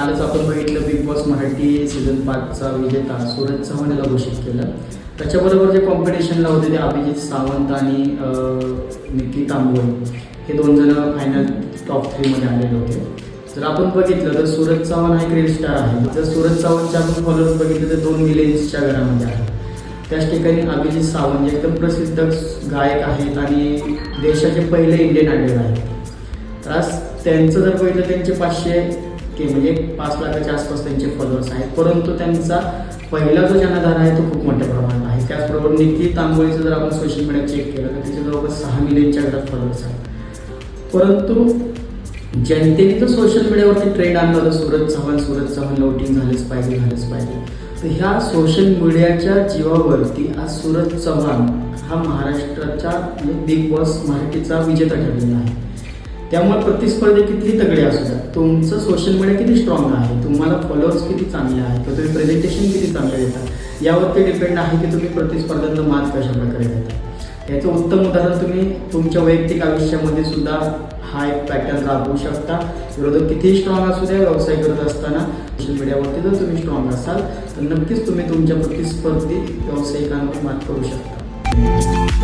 कालच आपण बघितलं बिग बॉस मराठी सीझन पाचचा विजेता सूरज चव्हाण याला घोषित केलं. त्याच्याबरोबर जे कॉम्पिटिशनला होते ते अभिजित सावंत आणि निकी तांबोळी. हे दोन जण फायनल टॉप थ्रीमध्ये आलेले होते. जर आपण बघितलं तर सूरज चव्हाण हा एक रील स्टार आहे. जर सूरज चव्हाणचे आपण फॉलोअर्स बघितले तर दोन मिलियन्सच्या घरामध्ये आहे त्याच ठिकाणी अभिजित सावंत जे एकदम प्रसिद्ध गायक आहेत आणि देशाचे पहिले इंडियन आयडल आहेत. तर आज त्यांचं जर बघितलं त्यांचे पाचशे के म्हणजे पाच लाखाच्या आसपास त्यांचे फॉलोअर्स आहेत. परंतु त्यांचा पहिला जो जनाधार आहे तो खूप मोठ्या प्रमाणात आहे. त्याचबरोबर निकी तांबोळीचं जर आपण सोशल मीडिया चेक केलं तर त्याचे जवळपास सहा मिलियनच्या घरात फॉलोअर्स आहेत. परंतु जनतेने तर सोशल मीडियावरती ट्रेंड आणला होता. सूरज चव्हाण सुरत चव्हाण लोटिंग झालंच पाहिजे झालंच पाहिजे. तर ह्या सोशल मीडियाच्या जीवावरती आज सूरज चव्हाण हा महाराष्ट्राच्या बिग म्हणजे बॉस मराठीचा विजेता ठरलेला आहे. त्यामुळे प्रतिस्पर्धी किती तगडे असू द्या तुमचं सोशल मीडिया किती स्ट्रॉंग आहे? तुम्हाला फॉलोअर्स किती चांगले आहेत? किंवा तुम्ही प्रेझेंटेशन किती चांगले देता? यावरती डिपेंड आहे की तुम्ही प्रतिस्पर्ध्यांना मात कशा प्रकारे देता याचं उत्तम उदाहरण तुम्ही तुमच्या वैयक्तिक आयुष्यामध्ये सुद्धा हा एक पॅटर्न राबवू शकता. विरोधक कितीही स्ट्रॉंग असू द्या व्यवसाय करत असताना सोशल मीडियावरती जर तुम्ही स्ट्रॉंग असाल तर नक्कीच तुम्ही तुमच्या प्रतिस्पर्धी व्यावसायिकांवर मात करू शकता.